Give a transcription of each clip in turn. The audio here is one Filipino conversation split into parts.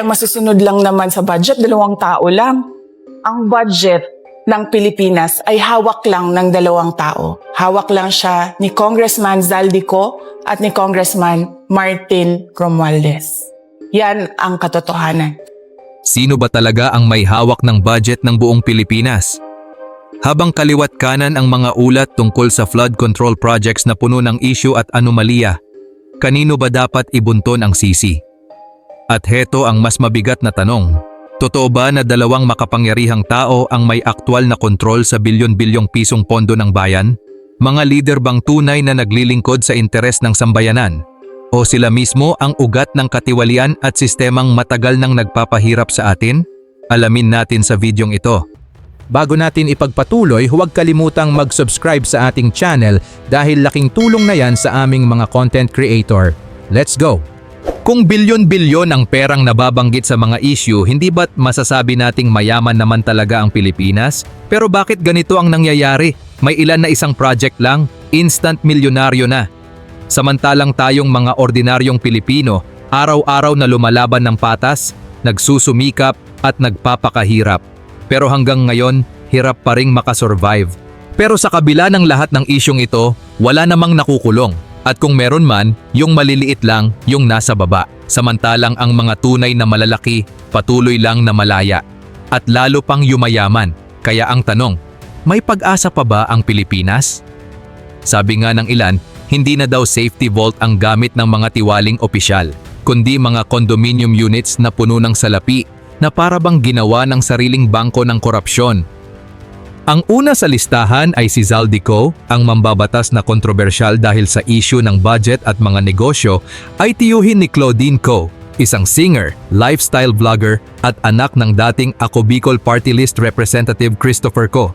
ang masusunod lang naman sa budget, dalawang tao lang. Ang budget ng Pilipinas ay hawak lang ng dalawang tao. Hawak lang siya ni Congressman Zaldico at ni Congressman Martin Romualdez. Yan ang katotohanan. Sino ba talaga ang may hawak ng budget ng buong Pilipinas? Habang kaliwat kanan ang mga ulat tungkol sa flood control projects na puno ng issue at anomalya, kanino ba dapat ibunton ang sisi? At heto ang mas mabigat na tanong. Totoo ba na dalawang makapangyarihang tao ang may aktwal na kontrol sa bilyon-bilyong pisong pondo ng bayan? Mga lider bang tunay na naglilingkod sa interes ng sambayanan? O sila mismo ang ugat ng katiwalian at sistemang matagal nang nagpapahirap sa atin? Alamin natin sa videong ito. Bago natin ipagpatuloy, huwag kalimutang mag-subscribe sa ating channel dahil laking tulong na yan sa aming mga content creator. Let's go! Kung bilyon-bilyon ang perang nababanggit sa mga issue, hindi ba't masasabi nating mayaman naman talaga ang Pilipinas? Pero bakit ganito ang nangyayari? May ilan na isang project lang, instant milyonaryo na. Samantalang tayong mga ordinaryong Pilipino, araw-araw na lumalaban ng patas, nagsusumikap at nagpapakahirap. Pero hanggang ngayon, hirap pa ring makasurvive. Pero sa kabila ng lahat ng isyong ito, wala namang nakukulong. At kung meron man, yung maliliit lang, yung nasa baba. Samantalang ang mga tunay na malalaki, patuloy lang na malaya. At lalo pang yumayaman. Kaya ang tanong, may pag-asa pa ba ang Pilipinas? Sabi nga ng ilan, hindi na daw safety vault ang gamit ng mga tiwaling opisyal, kundi mga condominium units na puno ng salapi na para bang ginawa ng sariling bangko ng korupsyon. Ang una sa listahan ay si Zaldico, ang mambabatas na kontrobersyal dahil sa issue ng budget at mga negosyo ay tiyuhin ni Claudine Co, isang singer, lifestyle vlogger at anak ng dating Ako Bicol Party List Representative Christopher Co.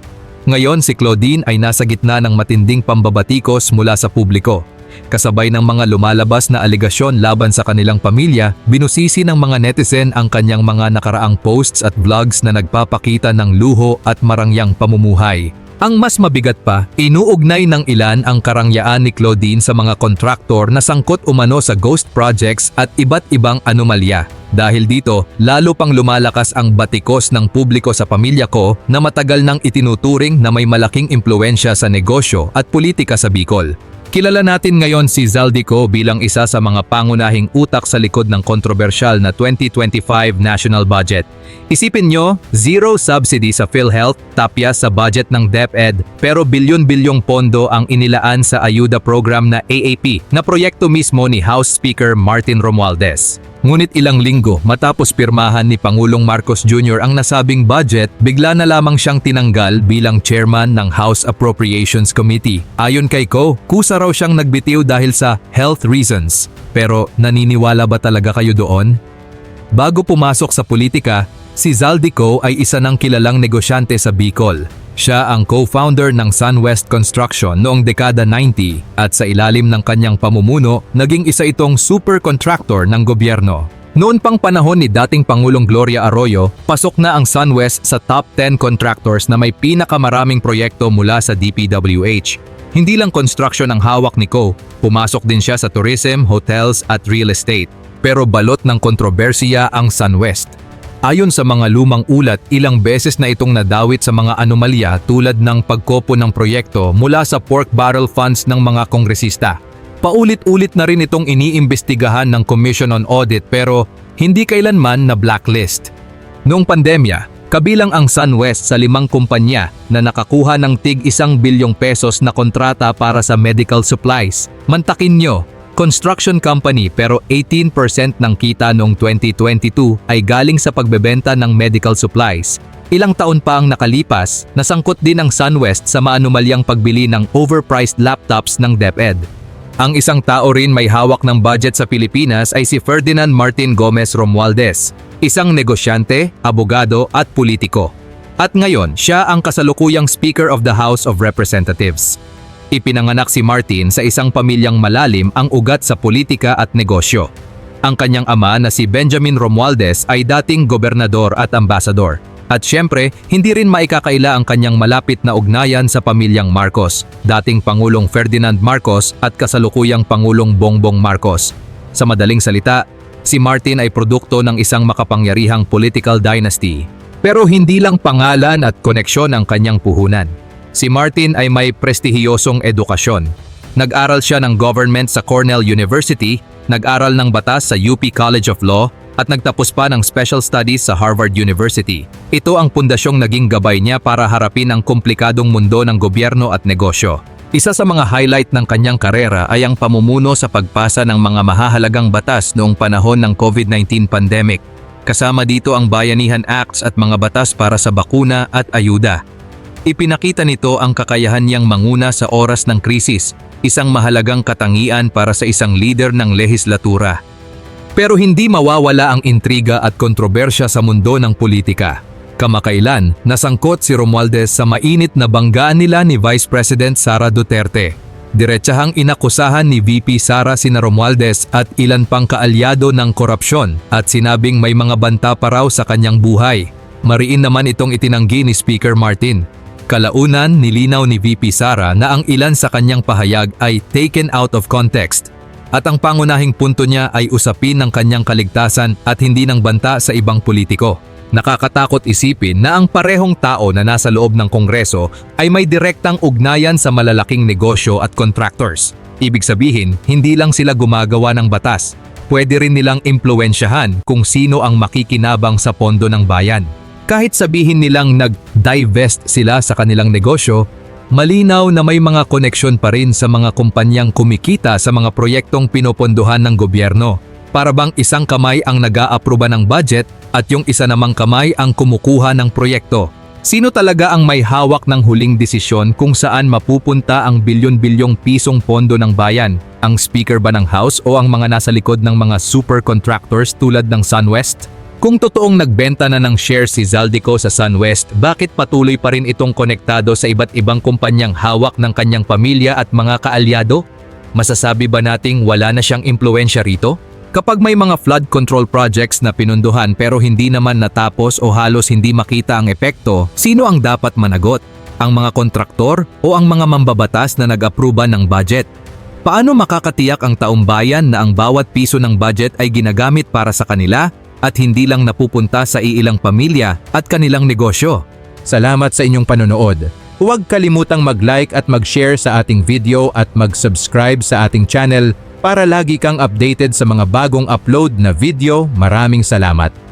Ngayon si Claudine ay nasa gitna ng matinding pambabatikos mula sa publiko. Kasabay ng mga lumalabas na aligasyon laban sa kanilang pamilya, binusisi ng mga netizen ang kanyang mga nakaraang posts at vlogs na nagpapakita ng luho at marangyang pamumuhay. Ang mas mabigat pa, inuugnay ng ilan ang karangyaan ni Claudine sa mga kontraktor na sangkot umano sa ghost projects at iba't ibang anomalya. Dahil dito, lalo pang lumalakas ang batikos ng publiko sa pamilya ko na matagal nang itinuturing na may malaking impluensya sa negosyo at politika sa Bicol. Kilala natin ngayon si Zaldico bilang isa sa mga pangunahing utak sa likod ng kontrobersyal na 2025 national budget. Isipin nyo, zero subsidy sa PhilHealth, tapya sa budget ng DepEd, pero bilyon-bilyong pondo ang inilaan sa ayuda program na AAP na proyekto mismo ni House Speaker Martin Romualdez. Ngunit ilang linggo matapos pirmahan ni Pangulong Marcos Jr. ang nasabing budget, bigla na lamang siyang tinanggal bilang chairman ng House Appropriations Committee. Ayon kay Ko, kusa raw siyang nagbitiw dahil sa health reasons. Pero naniniwala ba talaga kayo doon? Bago pumasok sa politika, si Zaldico ay isa ng kilalang negosyante sa Bicol. Siya ang co-founder ng SunWest Construction noong dekada 90 at sa ilalim ng kanyang pamumuno, naging isa itong super contractor ng gobyerno. Noon pang panahon ni dating Pangulong Gloria Arroyo, pasok na ang SunWest sa top 10 contractors na may pinakamaraming proyekto mula sa DPWH. Hindi lang construction ang hawak ni Ko, pumasok din siya sa tourism, hotels at real estate. Pero balot ng kontrobersiya ang SunWest. Ayon sa mga lumang ulat, ilang beses na itong nadawit sa mga anomalya tulad ng pagkopo ng proyekto mula sa pork barrel funds ng mga kongresista. Paulit-ulit na rin itong iniimbestigahan ng Commission on Audit pero hindi kailanman na blacklist. Noong pandemya, kabilang ang SunWest sa limang kumpanya na nakakuha ng tig isang bilyong pesos na kontrata para sa medical supplies. Mantakin nyo, construction company pero 18% ng kita noong 2022 ay galing sa pagbebenta ng medical supplies. Ilang taon pa ang nakalipas, nasangkot din ang SunWest sa maanumalyang pagbili ng overpriced laptops ng DepEd. Ang isang tao rin may hawak ng budget sa Pilipinas ay si Ferdinand Martin Gomez Romualdez, isang negosyante, abogado at politiko. At ngayon, siya ang kasalukuyang Speaker of the House of Representatives. Ipinanganak si Martin sa isang pamilyang malalim ang ugat sa politika at negosyo. Ang kanyang ama na si Benjamin Romualdez ay dating gobernador at ambasador. At syempre, hindi rin maikakaila ang kanyang malapit na ugnayan sa pamilyang Marcos, dating Pangulong Ferdinand Marcos at kasalukuyang Pangulong Bongbong Marcos. Sa madaling salita, Si Martin ay produkto ng isang makapangyarihang political dynasty. Pero hindi lang pangalan at koneksyon ang kanyang puhunan. Si Martin ay may prestihiyosong edukasyon. Nag-aral siya ng government sa Cornell University, nag-aral ng batas sa UP College of Law, at nagtapos pa ng special studies sa Harvard University. Ito ang pundasyong naging gabay niya para harapin ang komplikadong mundo ng gobyerno at negosyo. Isa sa mga highlight ng kanyang karera ay ang pamumuno sa pagpasa ng mga mahahalagang batas noong panahon ng COVID-19 pandemic. Kasama dito ang Bayanihan Acts at mga batas para sa bakuna at ayuda. Ipinakita nito ang kakayahan niyang manguna sa oras ng krisis, isang mahalagang katangian para sa isang leader ng lehislatura. Pero hindi mawawala ang intriga at kontrobersya sa mundo ng politika. Kamakailan, nasangkot si Romualdez sa mainit na banggaan nila ni Vice President Sara Duterte. Diretsahang inakusahan ni VP Sara sina Romualdez at ilan pang kaalyado ng korupsyon at sinabing may mga banta pa raw sa kanyang buhay. Mariin naman itong itinanggi ni Speaker Martin. Kalaunan, nilinaw ni VP Sara na ang ilan sa kanyang pahayag ay taken out of context at ang pangunahing punto niya ay usapin ng kanyang kaligtasan at hindi ng banta sa ibang politiko. Nakakatakot isipin na ang parehong tao na nasa loob ng Kongreso ay may direktang ugnayan sa malalaking negosyo at contractors. Ibig sabihin, hindi lang sila gumagawa ng batas, pwede rin nilang impluensyahan kung sino ang makikinabang sa pondo ng bayan. Kahit sabihin nilang nag-divest sila sa kanilang negosyo, malinaw na may mga koneksyon pa rin sa mga kumpanyang kumikita sa mga proyektong pinopondohan ng gobyerno. Para bang isang kamay ang nag-aaproba ng budget at yung isa namang kamay ang kumukuha ng proyekto. Sino talaga ang may hawak ng huling desisyon kung saan mapupunta ang bilyon-bilyong pisong pondo ng bayan? Ang speaker ba ng house o ang mga nasa likod ng mga super contractors tulad ng SunWest? Kung totoong nagbenta na ng shares si Zaldico sa SunWest, bakit patuloy pa rin itong konektado sa iba't ibang kumpanyang hawak ng kanyang pamilya at mga kaalyado? Masasabi ba nating wala na siyang impluensya rito? Kapag may mga flood control projects na pinunduhan pero hindi naman natapos o halos hindi makita ang epekto, sino ang dapat managot? Ang mga kontraktor o ang mga mambabatas na nag-aproba ng budget? Paano makakatiyak ang taong bayan na ang bawat piso ng budget ay ginagamit para sa kanila at hindi lang napupunta sa iilang pamilya at kanilang negosyo? Salamat sa inyong panonood. Huwag kalimutang mag-like at mag-share sa ating video at mag-subscribe sa ating channel para lagi kang updated sa mga bagong upload na video. Maraming salamat.